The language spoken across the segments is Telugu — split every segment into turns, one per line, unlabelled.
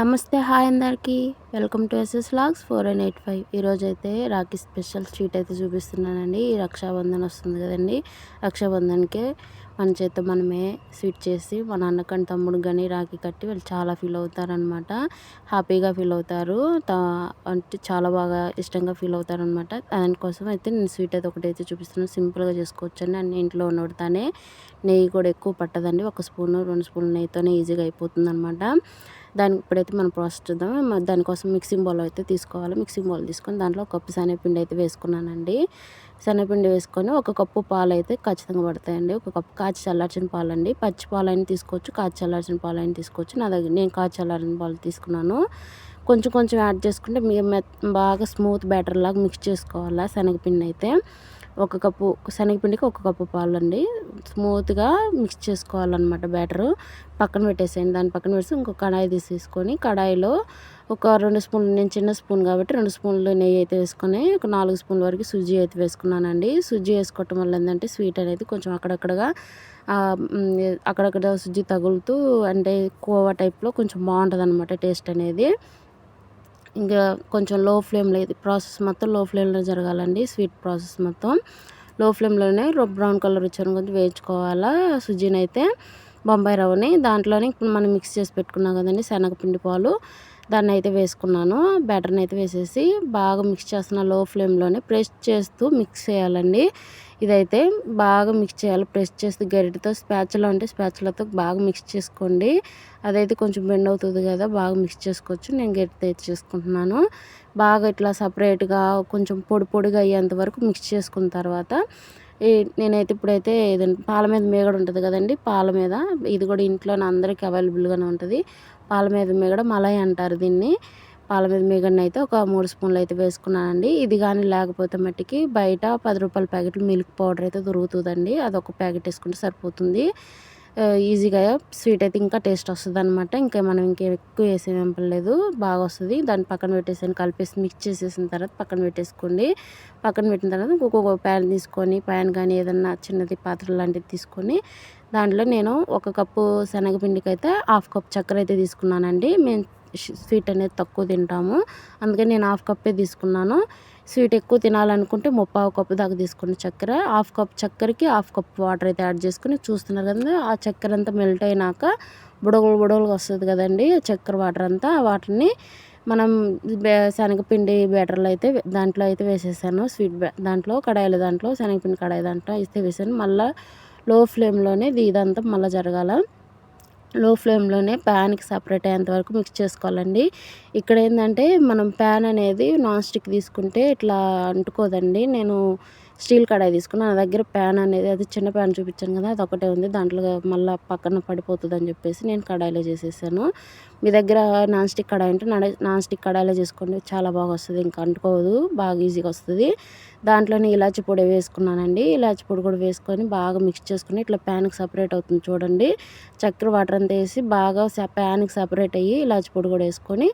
నమస్తే హాయ్ అందరికీ. Welcome to SS logs four and eight five. ఈరోజు అయితే రాఖీ స్పెషల్ స్వీట్ అయితే చూపిస్తున్నానండి. ఈ రక్షాబంధన్ వస్తుంది కదండి. రక్షాబంధన్కే మన చేత మనమే స్వీట్ చేసి మన అన్నకండి తమ్ముడు కానీ రాఖీ కట్టి వాళ్ళు చాలా ఫీల్ అవుతారనమాట హ్యాపీగా ఫీల్ అవుతారు. అంటే చాలా బాగా ఇష్టంగా ఫీల్ అవుతారనమాట దానికోసం అయితే నేను స్వీట్ అయితే ఒకటైతే చూపిస్తున్నాను. సింపుల్గా చేసుకోవచ్చు అన్ని ఇంట్లో ఉన్నోడితోనే నెయ్యి కూడా ఎక్కువ పట్టదండి. ఒక స్పూను రెండు స్పూన్లు నెయ్యితోనే ఈజీగా అయిపోతుంది అనమాట దానికి ఇప్పుడైతే మనం ప్రాసెస్ చూద్దాం దానికోసం మిక్సింగ్ బౌల్ అయితే తీసుకోవాలి. మిక్సింగ్ బౌల్ తీసుకొని దాంట్లో ఒక కప్పు శనగపిండి అయితే వేసుకున్నానండి. శనగపిండి వేసుకొని ఒక కప్పు పాలు అయితే ఖచ్చితంగా పడతాయండి. ఒక కప్పు కాచి చల్లార్చిన పాలు అండి పచ్చి పాలు అయినా తీసుకోవచ్చు కాచి చల్లార్చిన పాలు అయినా తీసుకోవచ్చు. నా దగ్గర నేను కాచి చల్లార్చిన పాలు తీసుకున్నాను. కొంచెం కొంచెం యాడ్ చేసుకుంటే మీ బాగా స్మూత్ బ్యాటర్ లాగా మిక్స్ చేసుకోవాలా శనగపిండి అయితే. ఒక కప్పు శనగపిండికి ఒక కప్పు పాలు అండి స్మూత్గా మిక్స్ చేసుకోవాలన్నమాట బ్యాటరు. పక్కన పెట్టేసేయండి. దాని పక్కన పెట్టి ఇంకొక కడాయి తీసేసుకొని కడాయిలో ఒక రెండు స్పూన్లు నేను చిన్న స్పూన్ కాబట్టి రెండు స్పూన్లు నెయ్యి అయితే వేసుకొని ఒక నాలుగు స్పూన్ల వరకు సుజ్జి అయితే వేసుకున్నానండి. సుజ్జి వేసుకోవటం వల్ల ఏంటంటే స్వీట్ అనేది కొంచెం అక్కడక్కడగా అక్కడక్కడ సుజ్జి తగులుతూ అంటే కోవా టైప్లో కొంచెం బాగుంటుంది అనమాట టేస్ట్ అనేది. ఇంకా కొంచెం లో ఫ్లేమ్లో ఇది ప్రాసెస్ మొత్తం లో ఫ్లేమ్లో జరగాలండి స్వీట్ ప్రాసెస్ మొత్తం. లో ఫ్లేమ్లోనే బ్రౌన్ కలర్ వచ్చాను కొంచెం వేయించుకోవాలా సుజీని అయితే బొంబాయి రవ్వని. దాంట్లోనే ఇప్పుడు మనం మిక్స్ చేసి పెట్టుకున్నాం కదండి శనగపిండి పాలు. దాన్ని అయితే వేసుకున్నాను. బ్యాటర్ని అయితే వేసేసి బాగా మిక్స్ చేస్తున్నా లో ఫ్లేమ్లోనే ప్రెస్ చేస్తూ మిక్స్ చేయాలండి. ఇదైతే బాగా మిక్స్ చేయాలి. ప్రెస్ చేస్తూ గరిటతో స్పాచ్లో అంటే స్పాచ్లతో బాగా మిక్స్ చేసుకోండి. అదైతే కొంచెం బెండ్ అవుతుంది కదా బాగా మిక్స్ చేసుకోవచ్చు. నేను గరిటతో అయితే చేసుకుంటున్నాను. బాగా ఇట్లా సపరేట్గా కొంచెం పొడి పొడిగా అయ్యేంత వరకు మిక్స్ చేసుకున్న తర్వాత నేనైతే ఇప్పుడైతే ఏదైనా పాల మీద మేగడ ఉంటుంది కదండి పాల మీద. ఇది కూడా ఇంట్లో అందరికీ అవైలబుల్గానే ఉంటుంది. పాల మీద మేగడ మలై అంటారు దీన్ని. పాల మీద మీగడని అయితే ఒక మూడు స్పూన్లు అయితే వేసుకున్నానండి. ఇది కానీ లేకపోతే మట్టికి బయట పది రూపాయల ప్యాకెట్లు మిల్క్ పౌడర్ అయితే దొరుకుతుందండి. అదొక ప్యాకెట్ వేసుకుంటే సరిపోతుంది. ఈజీగా స్వీట్ అయితే ఇంకా టేస్ట్ వస్తుంది అనమాట ఇంకా మనం ఇంకా ఎక్కువ వేసే లేదు బాగా వస్తుంది. దాన్ని పక్కన పెట్టేసి కలిపేసి మిక్స్ చేసేసిన తర్వాత పక్కన పెట్టేసుకోండి. పక్కన పెట్టిన తర్వాత ఇంకొక ప్యాన్ తీసుకొని ప్యాన్ కానీ ఏదన్నా చిన్నది పాత్ర లాంటిది తీసుకొని దాంట్లో నేను ఒక కప్పు శనగపిండికి అయితే హాఫ్ కప్ చక్కెర అయితే తీసుకున్నానండి. మేము స్వీట్ అనేది తక్కువ తింటాము. అందుకని నేను హాఫ్ కప్పే తీసుకున్నాను. స్వీట్ ఎక్కువ తినాలనుకుంటే ముప్పావు కప్పు దాకా తీసుకున్న చక్కెర హాఫ్ కప్ చక్కెరకి హాఫ్ కప్ వాటర్ అయితే యాడ్ చేసుకుని చూస్తున్నారు కదా ఆ చక్కెర అంతా మెల్ట్ అయినాక బుడగలు బుడగలుగా వస్తుంది కదండి చక్కెర వాటర్ అంతా. వాటిని మనం శనగపిండి బ్యాటర్లో అయితే దాంట్లో అయితే వేసేసాను. స్వీట్ దాంట్లో కడాయిల దాంట్లో శనగపిండి కడాయి దాంట్లో ఇస్తే వేసాను. మళ్ళీ లో ఫ్లేమ్లోనే ఇదంతా మళ్ళీ జరగాల. లో ఫ్లేమ్లోనే ప్యాన్కి సపరేట్ అయ్యేంత వరకు మిక్స్ చేసుకోవాలండి. ఇక్కడ ఏంటంటే మనం ప్యాన్ అనేది నాన్ స్టిక్ తీసుకుంటే ఇట్లా అంటుకోదండి. నేను స్టీల్ కడాయి తీసుకున్నాను నా దగ్గర ప్యాన్ అనేది అది చిన్న ప్యాన్ చూపించాను కదా అది ఒకటే ఉంది. దాంట్లో మళ్ళీ పక్కన పడిపోతుంది అని చెప్పేసి నేను కడాయిలో చేసేసాను. మీ దగ్గర నాన్ స్టిక్ కడాయి అంటే నాన్ స్టిక్ కడాయిలో చేసుకోండి చాలా బాగా వస్తుంది. ఇంకా అంటుకోదు బాగా ఈజీగా వస్తుంది. దాంట్లోనే ఇలాచి పొడి వేసుకున్నానండి. ఇలాచి పొడి కూడా వేసుకొని బాగా మిక్స్ చేసుకుని ఇట్లా ప్యాన్కి సపరేట్ అవుతుంది చూడండి. చక్కెర వాటర్ అంతా వేసి బాగా ప్యాన్కి సపరేట్ అయ్యి ఇలాచి పొడి కూడా వేసుకొని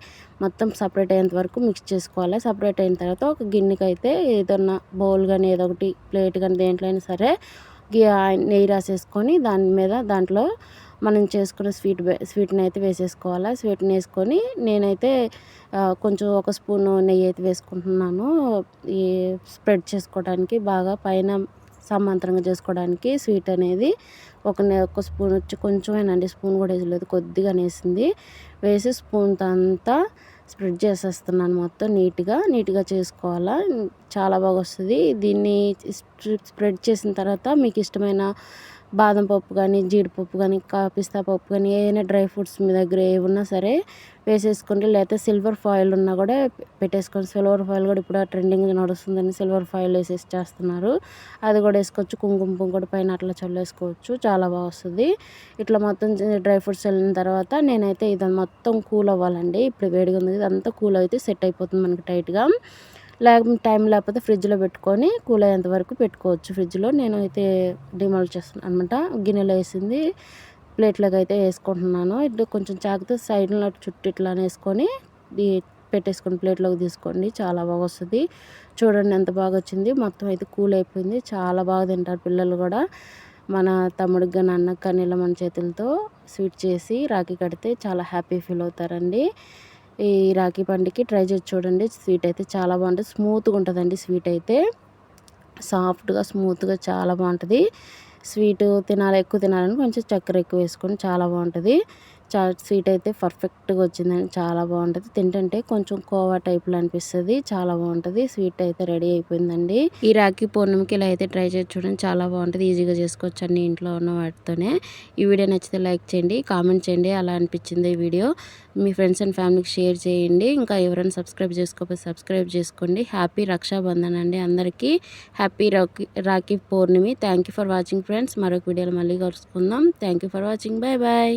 మొత్తం సపరేట్ అయ్యేంత వరకు మిక్స్ చేసుకోవాలి. సపరేట్ అయిన తర్వాత ఒక గిన్నెకి అయితే ఏదన్నా బౌల్ కానీ ఏదో ఒకటి ప్లేట్ కానీ దేంట్లో అయినా సరే నెయ్యి రాసేసుకొని దాని మీద దాంట్లో మనం చేసుకున్న స్వీట్ స్వీట్ని అయితే వేసేసుకోవాలి. స్వీట్ని వేసుకొని నేనైతే కొంచెం ఒక స్పూన్ నెయ్యి అయితే వేసుకుంటున్నాను. ఈ స్ప్రెడ్ చేసుకోవడానికి బాగా పైన సమాంతరంగా చేసుకోవడానికి స్వీట్ అనేది ఒక ఒక స్పూన్ వచ్చి కొంచెమేనండి. స్పూన్ కూడా వేసలేదు కొద్దిగా వేసింది. వేసి స్పూన్తో అంతా స్ప్రెడ్ చేసేస్తున్నాను మొత్తం నీట్గా నీట్గా చేసుకోవాలా. చాలా బాగా వస్తుంది దీన్ని స్ప్రెడ్ చేసిన తర్వాత మీకు ఇష్టమైన బాదం పప్పు కానీ జీడిపప్పు కానీ పిస్తా పప్పు కానీ ఏదైనా డ్రై ఫ్రూట్స్ మీ దగ్గర ఏమున్నా సరే వేసేసుకుంటే లేకపోతే సిల్వర్ ఫాయిల్ ఉన్నా కూడా పెట్టేసుకోండి. సిల్వర్ ఫాయిల్ కూడా ఇప్పుడు ట్రెండింగ్ నడుస్తుందని సిల్వర్ ఫాయిల్ వేసేసి చేస్తున్నారు. అది కూడా వేసుకోవచ్చు. కుంకుమ కూడా పైన అట్లా చల్లేసుకోవచ్చు. చాలా బాగా వస్తుంది. ఇట్లా మొత్తం డ్రై ఫ్రూట్స్ వెళ్ళిన తర్వాత నేనైతే ఇది మొత్తం కూల్ అవ్వాలండి. ఇప్పుడు వేడిగా ఉంది. ఇదంతా కూల్ అయితే సెట్ అయిపోతుంది మనకి టైట్గా. లేక టైం లేకపోతే ఫ్రిడ్జ్లో పెట్టుకొని కూల్ అయ్యేంత వరకు పెట్టుకోవచ్చు. ఫ్రిడ్జ్లో నేను అయితే డిమాల్ చేస్తున్నాను అనమాట గిన్నెలో వేసింది. ప్లేట్లోకి అయితే వేసుకుంటున్నాను. ఇటు కొంచెం చాకుతో సైడ్లో చుట్టూ ఇట్లా వేసుకొని పెట్టేసుకొని ప్లేట్లోకి తీసుకోండి. చాలా బాగా వస్తుంది. చూడండి ఎంత బాగా వచ్చింది. మొత్తం అయితే కూల్ అయిపోయింది. చాలా బాగా తింటారు పిల్లలు కూడా. మన తమ్ముడికి కానీ అన్నకు కానీ ఇలా మన చేతులతో స్వీట్ చేసి రాఖీ కడితే చాలా హ్యాపీ ఫీల్ అవుతారండి. ఈ రాఖీ పండుగకి ట్రై చేసి చూడండి. స్వీట్ అయితే చాలా బాగుంటుంది. స్మూత్గా ఉంటుందండి స్వీట్ అయితే. సాఫ్ట్గా స్మూత్గా చాలా బాగుంటుంది. స్వీట్ తినాలి ఎక్కువ తినాలని కొంచెం చక్కెర ఎక్కువ వేసుకొని చాలా బాగుంటుంది. చాలా స్వీట్ అయితే పర్ఫెక్ట్గా వచ్చిందండి. చాలా బాగుంటుంది. తింటుంటే కొంచెం కోవా టైప్లో అనిపిస్తుంది. చాలా బాగుంటుంది. స్వీట్ అయితే రెడీ అయిపోయిందండి. ఈ రాఖీ పౌర్ణమికి ఇలా అయితే ట్రై చేసి చూడండి. చాలా బాగుంటుంది. ఈజీగా చేసుకోవచ్చు అన్ని ఇంట్లో ఉన్న వాటితోనే. ఈ వీడియో నచ్చితే లైక్ చేయండి కామెంట్ చేయండి. అలా అనిపించింది ఈ వీడియో. మీ ఫ్రెండ్స్ అండ్ ఫ్యామిలీకి షేర్ చేయండి. ఇంకా ఎవరైనా సబ్స్క్రైబ్ చేసుకోకపోతే సబ్స్క్రైబ్ చేసుకోండి. హ్యాపీ రక్షాబంధన్ అండి అందరికీ. Happy Rakhi Rakhi Pournami. Thank for watching friends. మరొక వీడియోలో మళ్ళీ కలుసుకుందాం. Thank for watching. Bye bye